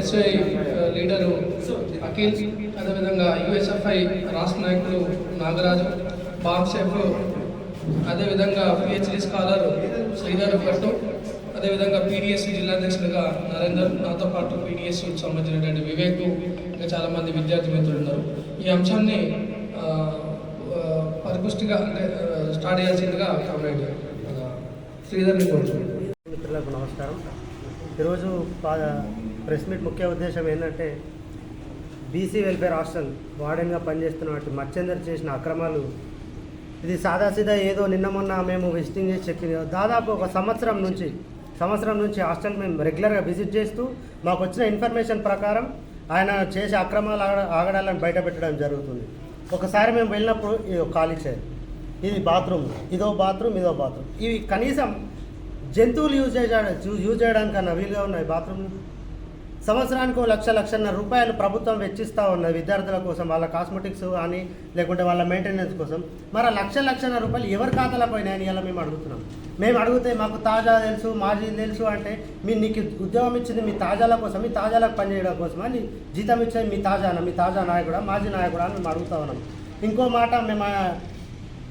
SI leader Akhil అదేవిధంగా USFI రాష్ట్ర నాయకులు నాగరాజు బాబ్ అదేవిధంగా పిహెచ్డి స్కాలర్ శ్రీధర్ భట్టు అదేవిధంగా పీడిఎస్ జిల్లాధ్యక్షులుగా నరేందర్. నాతో పాటు పీడిఎస్ సంబంధించినటువంటి వివేక్ ఇంకా చాలామంది విద్యార్థి మిత్రులు ఉన్నారు ఈ అంశాన్ని పరిపుష్టిగా అంటే స్టార్ట్ చేయాల్సిందిగా కామ్రేడ్ శ్రీధర్ శ్రీధర్ని మిత్రులకు నమస్కారం. ఈరోజు ప్రెస్ మీట్ ముఖ్య ఉద్దేశం ఏంటంటే బీసీ వెల్ఫేర్ హాస్టల్ వార్డెన్గా పనిచేస్తున్నటువంటి మచ్చందర్ చేసిన అక్రమాలు. ఇది సాదాసీదా ఏదో నిన్న మొన్న మేము విజిటింగ్ చేసి చెప్పింది దాదాపు ఒక సంవత్సరం నుంచి సంవత్సరం నుంచి హాస్టల్ మేము రెగ్యులర్గా విజిట్ చేస్తూ మాకు వచ్చిన ఇన్ఫర్మేషన్ ప్రకారం ఆయన చేసే అక్రమాలు ఆగ ఆగడాలను బయటపెట్టడం జరుగుతుంది. ఒకసారి మేము వెళ్ళినప్పుడు ఇది ఒక ఖాళీ చైర్ ఇది బాత్రూమ్ ఇదో బాత్రూమ్ ఇదో బాత్రూమ్. ఇవి కనీసం జంతువులు యూజ్ చేయడానికి యూజ్ చేయడానికన్నా వీలుగా ఉన్నాయి బాత్రూమ్ సంవత్సరానికి లక్ష లక్షన్నర రూపాయలు ప్రభుత్వం వెచ్చిస్తూ ఉన్నది విద్యార్థుల కోసం వాళ్ళ కాస్మెటిక్స్ కానీ లేకుంటే వాళ్ళ మెయింటెనెన్స్ కోసం మరి ఆ లక్ష లక్షన్నర రూపాయలు ఎవరి ఖాతాలో పోయినాయని ఇలా మేము అడుగుతున్నాం. మేము అడిగితే మాకు తాజా తెలుసు మాజీ తెలుసు అంటే మీ నీకు ఉద్యోగం ఇచ్చింది మీ తాజాల కోసం మీ తాజాలకు పనిచేయడం కోసం అని జీతం ఇచ్చేది మీ తాజానా మీ తాజా నాయకుడా మాజీ నాయకుడా అని మేము అడుగుతా ఉన్నాం. ఇంకో మాట మేము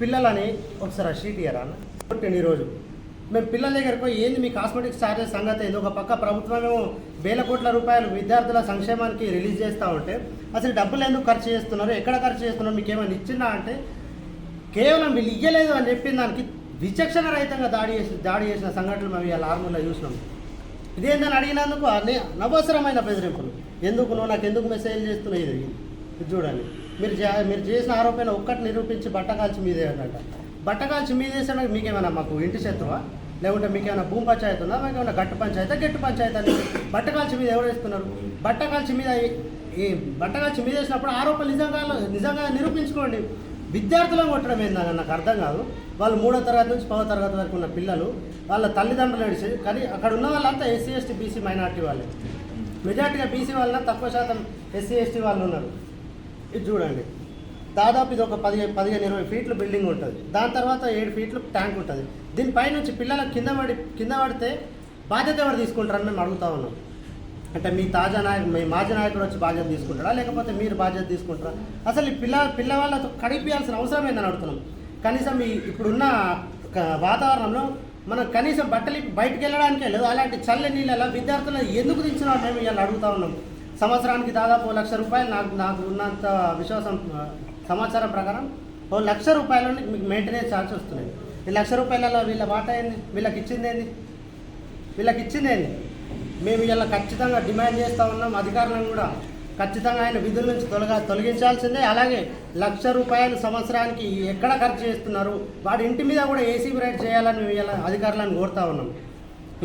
పిల్లలని ఒకసారి షీట్ ఇయ్యరా అన్న? కొట్టండి ఈరోజు. మేము పిల్లల దగ్గరకు ఏంది మీ కాస్మెటిక్స్ ఛార్జెస్ సంగతి? ఏదో? ఒక పక్క ప్రభుత్వమేమో వేల కోట్ల రూపాయలు విద్యార్థుల సంక్షేమానికి రిలీజ్ చేస్తూ ఉంటే అసలు డబ్బులు ఎందుకు ఖర్చు చేస్తున్నారు? ఎక్కడ ఖర్చు చేస్తున్నారు? మీకు ఏమైనా ఇచ్చిందా అంటే కేవలం వీళ్ళు ఇయ్యలేదు అని చెప్పిన దానికి విచక్షణ రహితంగా దాడి చేసి దాడి చేసిన సంఘటనలు మేము ఇలా ఆర్మూల్లో చూసినాం. ఇదేందని అడిగినందుకు అనవసరమైన బెదిరింపులు. ఎందుకు నువ్వు నాకు ఎందుకు మెసేజ్ చేస్తున్నావు? ఇది ఇది చూడండి. మీరు చే- మీరు చేసిన ఆరోపణ ఒక్కటి నిరూపించి బట్టకాల్చి మీదే అంట బట్టకాల్చి మీదేసడానికి మీకేమైనా మాకు ఇంటి శత్రువా లేకుంటే మీకేమైనా భూమి పంచాయతీ ఉందా? మీకేమైనా గట్టు పంచాయతీ? గట్టు పంచాయతీ అని బట్టకాల్చి మీద ఎవరు వేస్తున్నారు? బట్టకాల్చి మీద ఈ- ఈ బట్టకాల్చి మీద వేసినప్పుడు ఆరోపణలు నిజంగా నిజంగా నిరూపించుకోండి. విద్యార్థులను కొట్టడం ఏందని నాకు అర్థం కాదు. వాళ్ళు మూడో తరగతి నుంచి పదో తరగతి వరకు ఉన్న పిల్లలు వాళ్ళ తల్లిదండ్రులు నడిచి కానీ అక్కడ ఉన్న వాళ్ళంతా ఎస్సీ ఎస్టీ బీసీ మైనార్టీ వాళ్ళే. మెజార్టీగా బీసీ వాళ్ళ తక్కువ శాతం ఎస్సీ ఎస్టీ వాళ్ళు ఉన్నారు. ఇది చూడండి. దాదాపు ఇది ఒక పదిహేను పదిహేను ఇరవై ఫీట్లు బిల్డింగ్ ఉంటుంది. దాని తర్వాత ఏడు ఫీట్లు ట్యాంక్ ఉంటుంది. దీనిపై నుంచి పిల్లలకు కింద పడి కింద పడితే బాధ్యత ఎవరు తీసుకుంటారని మేము అడుగుతా ఉన్నాం. అంటే మీ తాజా నాయకుడు మీ మాజీ నాయకుడు వచ్చి బాధ్యత తీసుకుంటారా లేకపోతే మీరు బాధ్యత తీసుకుంటారా? అసలు ఈ పిల్ల పిల్లవాళ్ళతో కడిపియాల్సిన అవసరం ఏందని అడుగుతున్నాం. కనీసం ఈ ఇప్పుడున్న వాతావరణంలో మనం కనీసం బట్టలు బయటకు బయటికి వెళ్ళడానికే లేదు. అలాంటి చల్ల నీళ్ళ విద్యార్థులను ఎందుకు దించినా మేము ఇలా అడుగుతా ఉన్నాం. సంవత్సరానికి దాదాపు లక్ష రూపాయలు నాకు నాకు ఉన్నంత విశ్వాసం సమాచారం ప్రకారం ఓ లక్ష రూపాయలు మీకు మెయింటెనెన్స్ ఛార్జ్ వస్తున్నాయి. ఈ లక్ష రూపాయలలో వీళ్ళ మాట ఏంది? వీళ్ళకి ఇచ్చింది ఏంది? వీళ్ళకి ఇచ్చింది ఏంది? మేము ఇలా ఖచ్చితంగా డిమాండ్ చేస్తూ ఉన్నాం అధికారులను కూడా ఖచ్చితంగా ఆయన విధుల నుంచి తొలగ తొలగించాల్సిందే. అలాగే లక్ష రూపాయలు సంవత్సరానికి ఎక్కడ ఖర్చు చేస్తున్నారు? వాడి ఇంటి మీద కూడా ఏసీ రేట్ చేయాలని మేము ఇలా అధికారులను కోరుతా ఉన్నాం.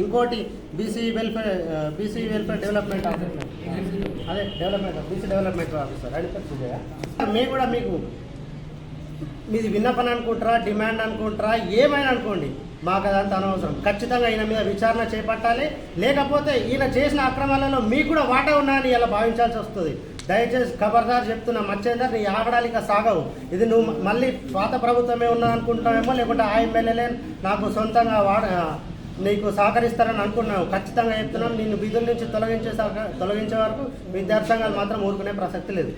ఇంకోటి BC welfare BC welfare development officer అదే డెవలప్మెంట్ బీసీ డెవలప్మెంట్ ఆఫీసర్ అని సుజయ మీ కూడా మీకు మీది విన్నపని అనుకుంటారా డిమాండ్ అనుకుంటారా ఏమైనా అనుకోండి మాకు అదంతా అనవసరం. ఖచ్చితంగా ఈయన మీద విచారణ చేపట్టాలి. లేకపోతే ఈయన చేసిన అక్రమాలలో మీకు కూడా వాటా ఉన్నాయని ఇలా భావించాల్సి వస్తుంది. దయచేసి ఖబర్దార్ చెప్తున్నా మచ్చేందర్ నీ ఆగడాలు సాగవు. ఇది నువ్వు మళ్ళీ పాత ప్రభుత్వమే ఉన్నా అనుకుంటున్నావేమో లేకుంటే ఆ ఎమ్మెల్యేలే నాకు సొంతంగా వాడ నీకు సహకరిస్తారని అనుకున్నావు. ఖచ్చితంగా చెప్తున్నాం నిన్ను విధుల నుంచి తొలగించే సహక- తొలగించే వరకు విద్యార్థి సంఘాలు మాత్రం ఊరుకునే ప్రసక్తి లేదు.